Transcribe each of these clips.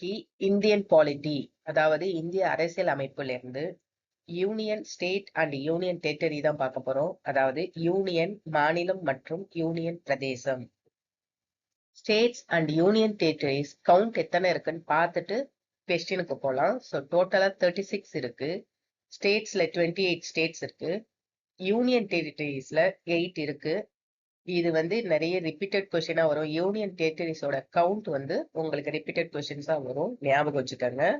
இன்னைக்கு Indian polity அதாவது இந்திய அரசியல் அமைப்பிலிருந்து union state and union territory தான் பார்க்க போறோம். அதாவது யூனியன் மாநிலம் மற்றும் union Pradesh. States and union territories count எத்தனை இருக்குன்னு பார்த்துட்டு கொஸ்டினுக்கு போகலாம் ஸோ டோட்டலா தேர்ட்டி சிக்ஸ் இருக்கு. ஸ்டேட்ஸ்ல டுவெண்ட்டி எயிட் ஸ்டேட்ஸ் இருக்கு. யூனியன் டெரிட்டரிஸ்ல எயிட் இருக்கு. இது வந்து நிறைய ரிப்பீட்டட் கொஸ்டினா வரும். யூனியன் டெரிட்டரிஸோட கவுண்ட் வந்து உங்களுக்கு ரிப்பீட்டட் கொஸ்டின்ஸா வரும். ஞாபகம் வச்சுக்கோங்க.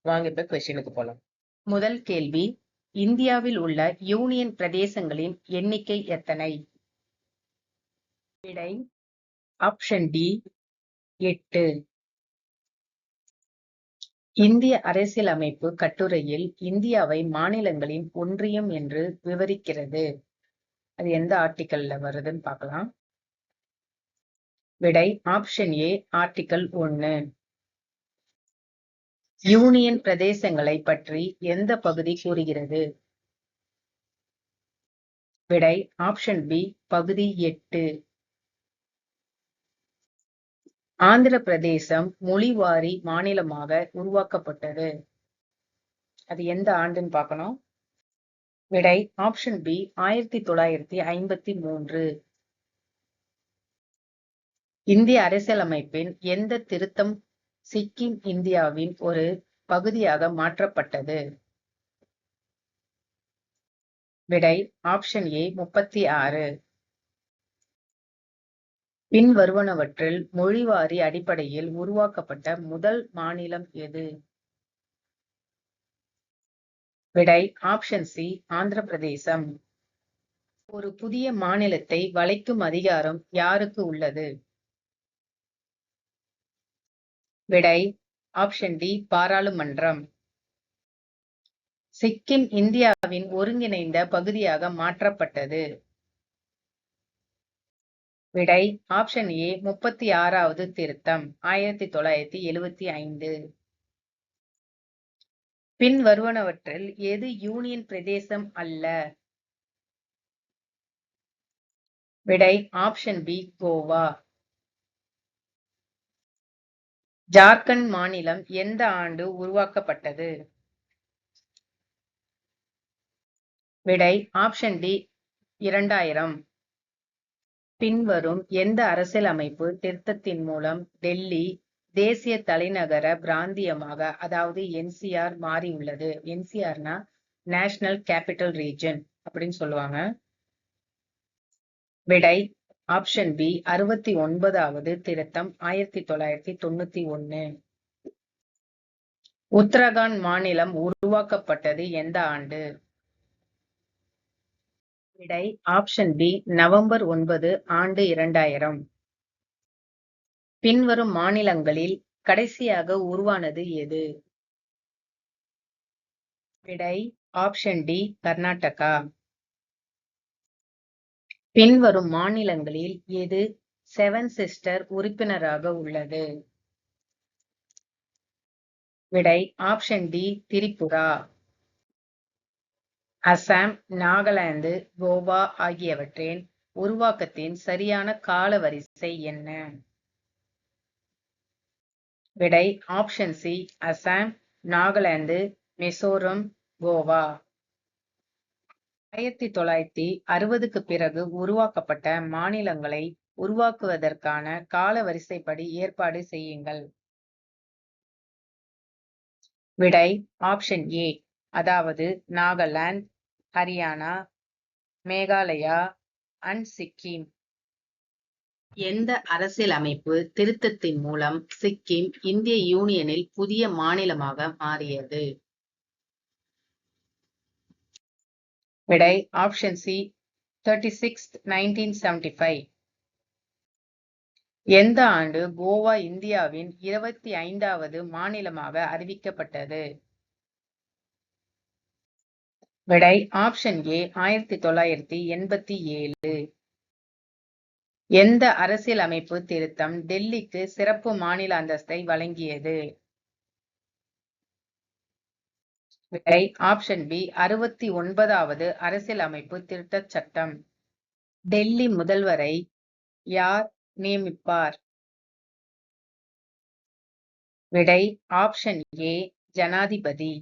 வாங்க இப்ப கொஸ்டினுக்கு போலாம். முதல் கேள்வி இந்தியாவில் உள்ள யூனியன் பிரதேசங்களின் எண்ணிக்கை எத்தனை? விடை. ஆப்ஷன் டி எட்டு. இந்திய அரசியலமைப்பு கட்டுரையில் இந்தியாவை மாநிலங்களின் ஒன்றியம் என்று விவரிக்கிறது. அது எந்த ஆர்டிக்கல்ல வருதுன்னு பார்க்கலாம். விடை ஆப்ஷன் ஏ ஆர்டிக்கல் ஒன்னு. யூனியன் பிரதேசங்களை பற்றி எந்த பகுதி கூறுகிறது? விடை ஆப்ஷன் பி பகுதி எட்டு. ஆந்திர பிரதேசம் மொழிவாரி மாநிலமாக உருவாக்கப்பட்டது. அது எந்த ஆண்டுன்னு பார்க்கணும்? விடை ஆப்ஷன் பி ஆயிரத்தி தொள்ளாயிரத்தி ஐம்பத்தி மூன்று. இந்திய அரசியலமைப்பின் எந்த திருத்தம் சிக்கிம் இந்தியாவின் ஒரு பகுதியாக மாற்றப்பட்டது? விடை ஆப்ஷன் ஏ முப்பத்தி ஆறு. பின்வருவனவற்றில் மொழிவாரி அடிப்படையில் உருவாக்கப்பட்ட முதல் மாநிலம் எது? விடை ஆப்ஷன் சி ஆந்திர பிரதேசம் ஒரு புதிய மாநிலத்தை வளைக்கும் அதிகாரம் யாருக்கு உள்ளது? விடை ஆப்ஷன் டி பாராளுமன்றம். சிக்கிம் இந்தியாவின் ஒருங்கிணைந்த பகுதியாக மாற்றப்பட்டது. விடை ஆப்ஷன் ஏ முப்பத்தி ஆறாவது திருத்தம் ஆயிரத்தி தொள்ளாயிரத்தி எழுவத்தி ஐந்து. பின் வருவனவற்றில் எது யூனியன் பிரதேசம் அல்ல? விடை ஆப்ஷன் பி கோவா. ஜார்க்கண்ட் மாநிலம் எந்த ஆண்டு உருவாக்கப்பட்டது? விடை ஆப்ஷன் டி இரண்டாயிரம். பின்வரும் எந்த அரசியலமைப்பு திருத்தத்தின் மூலம் டெல்லி தேசிய தலைநகர பிராந்தியமாக அதாவது என்சிஆர் மாறியுள்ளது என்சிஆர்னா நேஷனல் கேபிட்டல் ரீஜன் அப்படின்னு சொல்லுவாங்க. விடை ஆப்ஷன் பி அறுபத்தி ஒன்பதாவது திருத்தம் ஆயிரத்தி தொள்ளாயிரத்தி தொண்ணூத்தி ஒன்னு. உத்தரகாண்ட் மாநிலம் உருவாக்கப்பட்டது எந்த ஆண்டு? விடை ஆப்ஷன் பி நவம்பர் ஒன்பது ஆண்டு இரண்டாயிரம். பின்வரும் மாநிலங்களில் கடைசியாக உருவானது எது? விடை ஆப்ஷன் டி கர்நாடகா. பின்வரும் மாநிலங்களில் எது செவன் சிஸ்டர் உறுப்பினராக உள்ளது? விடை ஆப்ஷன் டி திரிபுரா. அசாம் நாகாலாந்து கோவா ஆகியவற்றின் உருவாக்கத்தின் சரியான கால வரிசை என்ன? விடை ஆப்ஷன் சி அசாம் நாகாலாந்து மிசோரம் கோவா. ஆயிரத்தி தொள்ளாயிரத்தி அறுபதுக்கு பிறகு உருவாக்கப்பட்ட மாநிலங்களை உருவாக்குவதற்கான கால வரிசைப்படி ஏற்பாடு செய்யுங்கள். விடை ஆப்ஷன் ஏ அதாவது நாகாலாந்து ஹரியானா மேகாலயா அண்ட் சிக்கிம். எந்த அரசியலமைப்பு திருத்தத்தின் மூலம் சிக்கிம் இந்திய யூனியனில் புதிய மாநிலமாக மாறியது? விடை option C thirty six nineteen seventy five எந்த ஆண்டு கோவா இந்தியாவின் இருபத்தி ஐந்தாவது மாநிலமாக அறிவிக்கப்பட்டது? விடை ஆப்ஷன் ஏ ஆயிரத்தி தொள்ளாயிரத்தி எண்பத்தி ஏழு. எந்த அரசியலமைப்பு திருத்தம் டெல்லிக்கு சிறப்பு மாநில அந்தஸ்தை வழங்கியது? விடை ஆப்ஷன் பி அறுபத்தி ஒன்பதாவது அரசியலமைப்பு திருத்தச் சட்டம். டெல்லி முதல்வரை யார் நியமிப்பார்? விடை ஆப்ஷன் ஏ ஜனாதிபதி.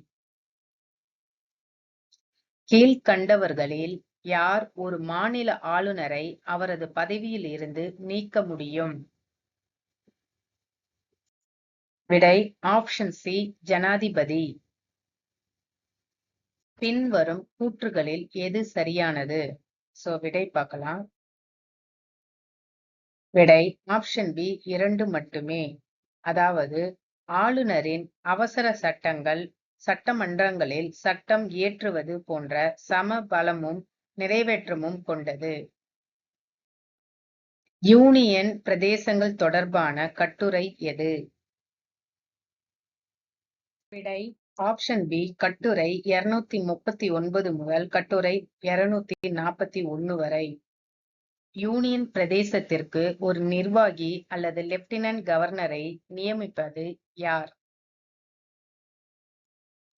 கீழ்க்கண்டவர்களில் யார் ஒரு மாநில ஆளுநரை அவரது பதவியில் இருந்து நீக்க முடியும்? விடை ஆப்ஷன் சி ஜனாதிபதி. பின்வரும் கூற்றுகளில் எது சரியானது? சோ விடை பார்க்கலாம். விடை ஆப்ஷன் பி இரண்டு மட்டுமே. அதாவது ஆளுநரின் அவசர சட்டங்கள் சட்டமன்றங்களில் சட்டம் இயற்றுவது போன்ற சம பலமும் நிறைவேற்றமும் கொண்டது. யூனியன் பிரதேசங்கள் தொடர்பான கட்டுரை எது? விடை ஆப்ஷன் பி கட்டுரை இருநூத்தி முப்பத்தி ஒன்பது முதல் கட்டுரை இருநூத்தி நாற்பத்தி ஒன்னு வரை. யூனியன் பிரதேசத்திற்கு ஒரு நிர்வாகி அல்லது லெப்டினன்ட் கவர்னரை நியமிப்பது யார்?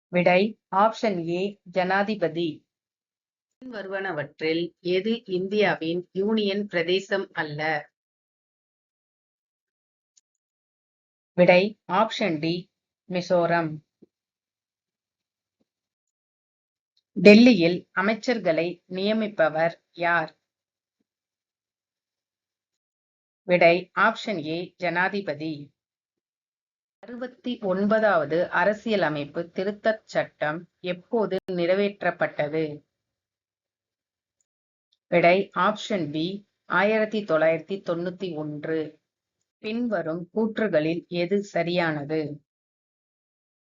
விடை ஆப்ஷன் ஏ ஜனாதிபதி. வருவனவற்றில் எது இந்தியாவின் யூனியன் பிரதேசம் அல்ல? விடை ஆப்ஷன் டி மிசோரம். டெல்லியில் அமைச்சர்களை நியமிப்பவர் யார்? விடை ஆப்ஷன் ஏ ஜனாதிபதி. அறுபத்தி ஒன்பதாவது அரசியலமைப்பு திருத்தச் சட்டம் எப்போது நிறைவேற்றப்பட்டது? விடை ஆப்ஷன் பி ஆயிரத்தி தொள்ளாயிரத்தி தொண்ணூத்தி ஒன்று. பின்வரும் கூற்றுகளில் எது சரியானது?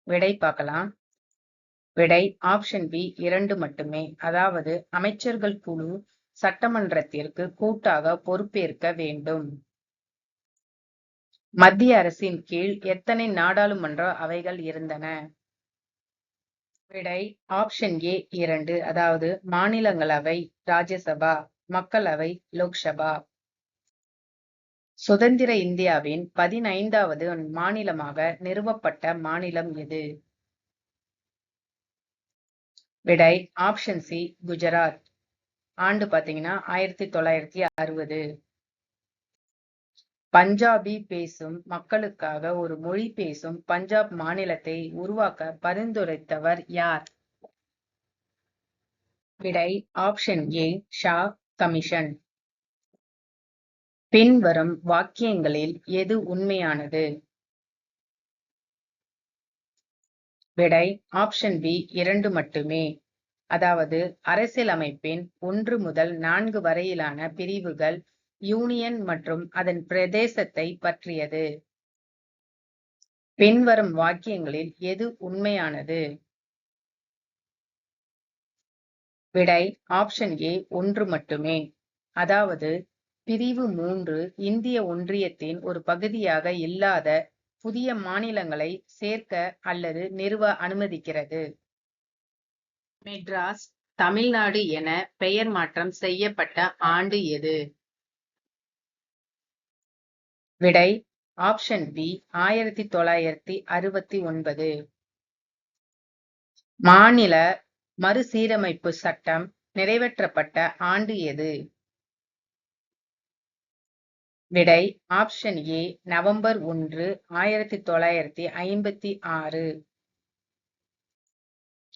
விடை பார்க்கலாம். விடை ஆப்ஷன் பி இரண்டு மட்டுமே. அதாவது அமைச்சர்கள் குழு சட்டமன்றத்திற்கு கூட்டாக பொறுப்பேற்க வேண்டும். மத்திய அரசின் கீழ் எத்தனை நாடாளுமன்ற அவைகள் இருந்தன? விடை ஆப்ஷன் ஏ இரண்டு அதாவது மாநிலங்களவை ராஜ்யசபா மக்களவை லோக்சபா. சுதந்திர இந்தியாவின் பதினைந்தாவது மாநிலமாக நிறுவப்பட்ட மாநிலம் எது? விடை ஆப்ஷன் சி குஜராத். ஆண்டு பாத்தீங்கன்னா ஆயிரத்தி தொள்ளாயிரத்தி அறுபது. பஞ்சாபி பேசும் மக்களுக்காக ஒரு மொழி பேசும் பஞ்சாப் மாநிலத்தை உருவாக்க பரிந்துரைத்தவர் யார்? விடை ஆப்ஷன் ஏ ஷா கமிஷன். பின்வரும் வாக்கியங்களில் எது உண்மையானது? விடை ஆப்ஷன் பி இரண்டு மட்டுமே. அதாவது அரசியலமைப்பின் ஒன்று முதல் நான்கு வரையிலான பிரிவுகள் யூனியன் மற்றும் அதன் பிரதேசத்தை பற்றியது. பின்வரும் வாக்கியங்களில் எது உண்மையானது? விடை ஆப்ஷன் ஏ ஒன்று மட்டுமே. அதாவது பிரிவு மூன்று இந்திய ஒன்றியத்தின் ஒரு பகுதியாக இல்லாத புதிய மாநிலங்களை சேர்க்க அல்லது நிறுவ அனுமதிக்கிறது. மெட்ராஸ் தமிழ்நாடு என பெயர் மாற்றம் செய்யப்பட்ட ஆண்டு எது? விடை ஆப்ஷன் பி ஆயிரத்தி தொள்ளாயிரத்தி அறுபத்தி ஒன்பது. மாநில மறுசீரமைப்பு சட்டம் நிறைவேற்றப்பட்ட ஆண்டு எது? விடை ஆப்ஷன் ஏ நவம்பர் ஒன்று ஆயிரத்தி தொள்ளாயிரத்தி ஐம்பத்தி ஆறு.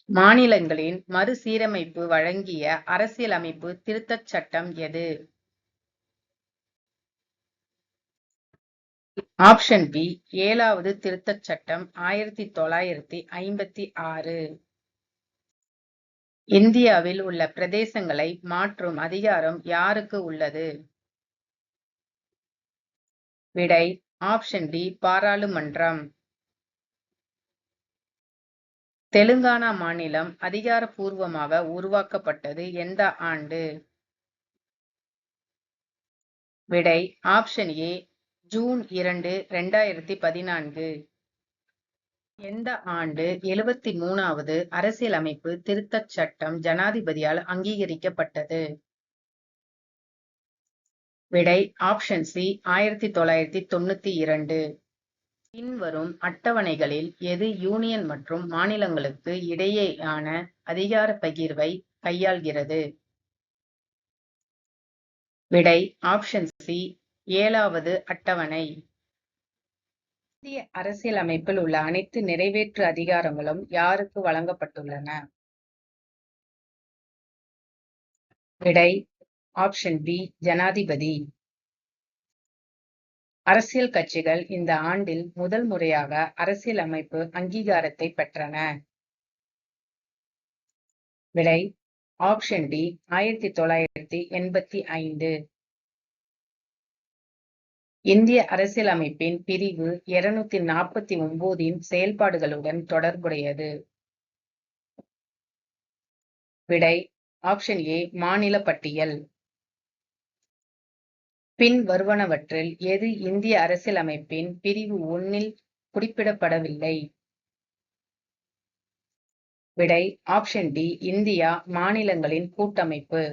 மாநிலங்களின் மறுசீரமைப்பு வழங்கிய அரசியலமைப்பு திருத்தச் சட்டம் எது? ஆப்ஷன் பி ஏழாவது திருத்தச் சட்டம் ஆயிரத்தி தொள்ளாயிரத்தி ஐம்பத்தி ஆறு. இந்தியாவில் உள்ள பிரதேசங்களை மாற்றும் அதிகாரம் யாருக்கு உள்ளது? விடை ஆப்ஷன் டி பாராளுமன்றம். தெலுங்கானா மாநிலம் அதிகாரப்பூர்வமாக உருவாக்கப்பட்டது எந்த ஆண்டு? விடை ஆப்ஷன் ஏ ஜூன் இரண்டு இரண்டாயிரத்தி பதினான்கு. எந்த ஆண்டு எழுபத்தி மூணாவது அரசியலமைப்பு திருத்தச் சட்டம் ஜனாதிபதியால் அங்கீகரிக்கப்பட்டது? விடை ஆப்ஷன் சி ஆயிரத்தி தொள்ளாயிரத்தி தொண்ணூத்தி இரண்டு. பின்வரும் அட்டவணைகளில் எது யூனியன் மற்றும் மாநிலங்களுக்கு இடையேயான அதிகார பகிர்வை கையாள்கிறது? விடை ஆப்ஷன் சி ஏழாவது அட்டவணை. இந்திய அரசியலமைப்பில் உள்ள அனைத்து நிறைவேற்று அதிகாரங்களும் யாருக்கு வழங்கப்பட்டுள்ளன? விடை ஆப்ஷன் பி ஜனாதிபதி. அரசியல் கட்சிகள் இந்த ஆண்டில் முதல் முறையாக அரசியலமைப்பு அங்கீகாரத்தை பெற்றன. விடை ஆப்ஷன் டி ஆயிரத்தி தொள்ளாயிரத்தி எண்பத்தி ஐந்து. இந்திய அரசியலமைப்பின் பிரிவு இருநூத்தி நாற்பத்தி ஒன்பதின் செயல்பாடுகளுடன் தொடர்புடையது. விடை ஆப்ஷன் ஏ மாநில பட்டியல். பின் வருவனவற்றில் எது இந்திய அரசியலமைப்பின் பிரிவு ஒன்னில் குறிப்பிடப்படவில்லை? விடை ஆப்ஷன் டி இந்தியா மாநிலங்களின் கூட்டமைப்பு.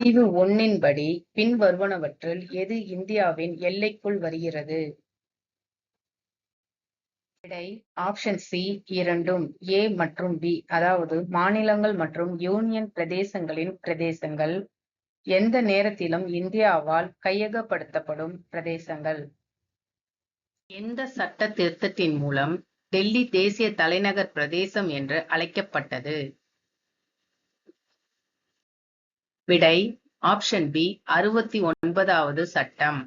பிரிவு ஒன்னின்படி பின்வருவனவற்றில் எது இந்தியாவின் எல்லைக்குள் வருகிறது? விடை ஆப்ஷன் சி இரண்டும் ஏ மற்றும் பி அதாவது மாநிலங்கள் மற்றும் யூனியன் பிரதேசங்களின் பிரதேசங்கள். எந்த நேரத்திலும் இந்தியாவால் கையகப்படுத்தப்படும் பிரதேசங்கள். எந்த சட்ட திருத்தத்தின் மூலம் டெல்லி தேசிய தலைநகர் பிரதேசம் என்று அழைக்கப்பட்டது? விடை ஆப்ஷன் பி அறுபத்தி ஒன்பதாவது சட்டம்.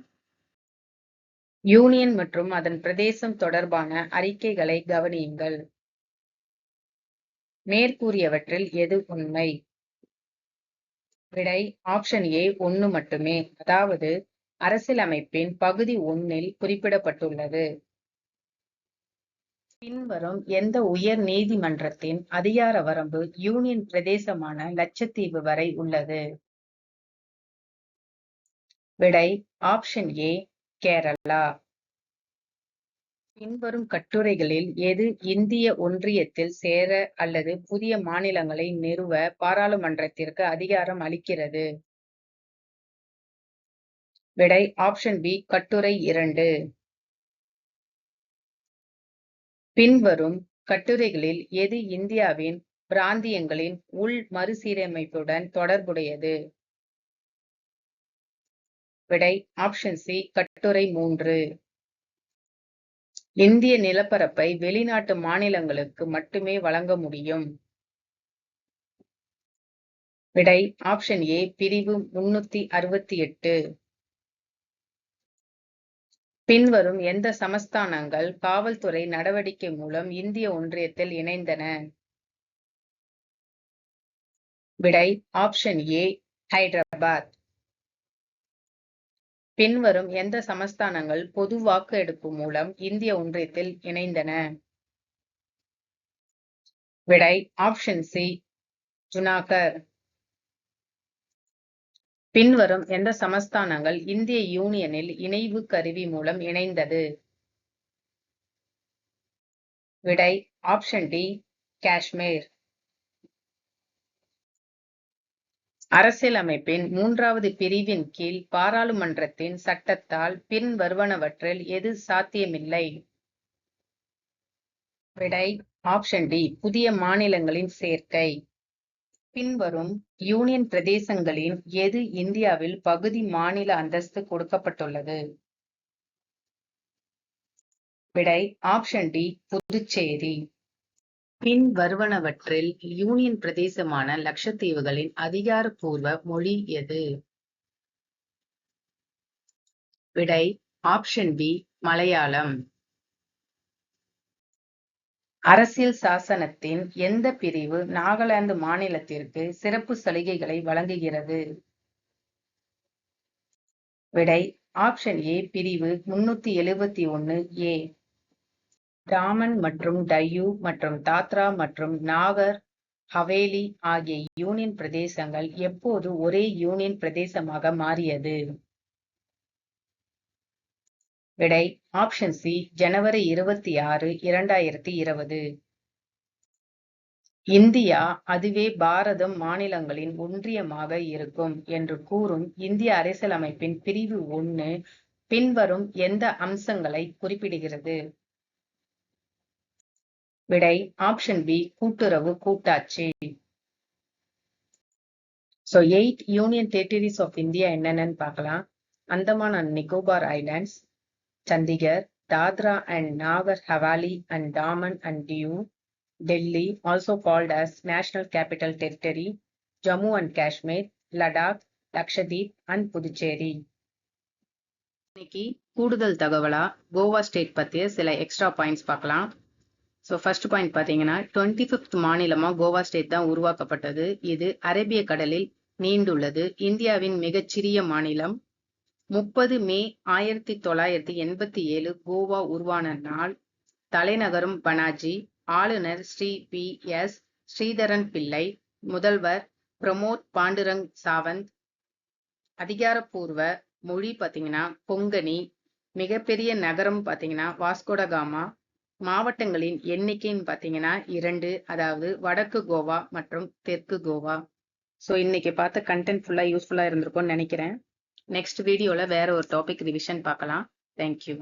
யூனியன் மற்றும் அதன் பிரதேசம் தொடர்பான அறிக்கைகளை கவனியுங்கள். மேற்கூறியவற்றில் எது உண்மை? விடை ஆப்ஷன் ஏ ஒன்று மட்டுமே. அதாவது அரசியலமைப்பின் பகுதி ஒன்னில் குறிப்பிடப்பட்டுள்ளது. பின்வரும் எந்த உயர் நீதிமன்றத்தின் அதிகார வரம்பு யூனியன் பிரதேசமான லட்சத்தீவு வரை உள்ளது. விடை ஆப்ஷன் ஏ கேரளா. பின்வரும் கட்டுரைகளில் எது இந்திய ஒன்றியத்தில் சேர அல்லது புதிய மாநிலங்களை நிறுவ பாராளுமன்றத்திற்கு அதிகாரம் அளிக்கிறது? விடை ஆப்ஷன் பி கட்டுரை இரண்டு. பின்வரும் கட்டுரைகளில் எது இந்தியாவின் பிராந்தியங்களின் உள் மறுசீரமைப்புடன் தொடர்புடையது? விடை ஆப்ஷன் சி கட்டுரை மூன்று. இந்திய நிலப்பரப்பை வெளிநாட்டு மாநிலங்களுக்கு மட்டுமே வழங்க முடியும். விடை ஆப்ஷன் ஏ பிரிவு முன்னூத்தி அறுபத்தி எட்டு. பின்வரும் எந்த சமஸ்தானங்கள் காவல்துறை நடவடிக்கை மூலம் இந்திய ஒன்றியத்தில் இணைந்தன? விடை ஆப்ஷன் ஏ ஹைதராபாத். பின்வரும் எந்த சமஸ்தானங்கள் பொது வாக்கு எடுப்பு மூலம் இந்திய ஒன்றியத்தில் இணைந்தன? விடை ஆப்ஷன் சி ஜுனாகர். பின்வரும் எந்த சமஸ்தானங்கள் இந்திய யூனியனில் இணைவு கருவி மூலம் இணைந்தது. விடை ஆப்ஷன் டி காஷ்மீர். அரசியலமைப்பின் மூன்றாவது பிரிவின் கீழ் பாராளுமன்றத்தின் சட்டத்தால் பின் வருவனவற்றில் எது சாத்தியமில்லை? விடை ஆப்ஷன் டி புதிய மாநிலங்களின் சேர்க்கை. பின்வரும் யூனியன் பிரதேசங்களின் எது இந்தியாவில் பகுதி மாநில அந்தஸ்து கொடுக்கப்பட்டுள்ளது? விடை ஆப்ஷன் டி புதுச்சேரி. பின் வருவனவற்றில் யூனியன் பிரதேசமான லட்சத்தீவுகளின் அதிகாரப்பூர்வ மொழி எது? விடை ஆப்ஷன் பி மலையாளம். அரசியல் சாசனத்தின் எந்த பிரிவு நாகாலாந்து மாநிலத்திற்கு சிறப்பு சலுகைகளை வழங்குகிறது? விடை ஆப்ஷன் ஏ பிரிவு முன்னூத்தி எழுபத்தி ஒன்னு ஏ டாமன் மற்றும் டையூ மற்றும் தாத்ரா மற்றும் நாகர் ஹவேலி ஆகிய யூனியன் பிரதேசங்கள் எப்போது ஒரே யூனியன் பிரதேசமாக மாறியது? விடை ஆப்ஷன் சி ஜனவரி இருபத்தி ஆறு இரண்டாயிரத்தி இருபது. இந்தியா அதுவே பாரதம் மாநிலங்களின் ஒன்றியமாக இருக்கும் என்று கூறும் இந்திய அரசியலமைப்பின் பிரிவு ஒன்னு பின்வரும் எந்த அம்சங்களை குறிப்பிடுகிறது? விடை ஆப்ஷன் பி கூட்டுறவு கூட்டாட்சி. So eight union territories of India என்னென்னு பார்க்கலாம். Andaman and Nicobar islands Chandigarh, Dadra and Nagar Havali and Daman and Diu, Delhi, also called as National Capital Territory, Jammu and Kashmir, Ladakh, Lakshadweep and Puducherry. இன்னைக்கு கூடுதல் தகவலா Goa state பத்திய சில extra points பார்க்கலாம் so first point பார்த்தீங்கன்னா twenty fifth மாநிலமா Goa state தான் உருவாக்கப்பட்டது இது அரேபிய கடலில் நீண்டுள்ளது இந்தியாவின் மிகச்சிறிய மாநிலம் முப்பது மே ஆயிரத்தி தொள்ளாயிரத்தி எண்பத்தி ஏழு கோவா உருவான நாள். தலைநகரம் பனாஜி. ஆளுநர் ஸ்ரீ பி எஸ் ஸ்ரீதரன் பிள்ளை. முதல்வர் பிரமோத் பாண்டுரங் சாவந்த். அதிகாரப்பூர்வ மொழி பார்த்தீங்கன்னா கொங்கணி மிகப்பெரிய நகரம் பார்த்தீங்கன்னா வாஸ்கோடகாமா மாவட்டங்களின் எண்ணிக்கைன்னு பார்த்தீங்கன்னா இரண்டு அதாவது வடக்கு கோவா மற்றும் தெற்கு கோவா. ஸோ இன்னைக்கு பார்த்த கண்டென்ட் ஃபுல்லாக யூஸ்ஃபுல்லாக இருந்திருக்கும்னு நினைக்கிறேன். நெக்ஸ்ட் வீடியோவில் வேற ஒரு டாபிக் ரிவிஷன் பார்க்கலாம். தேங்க்யூ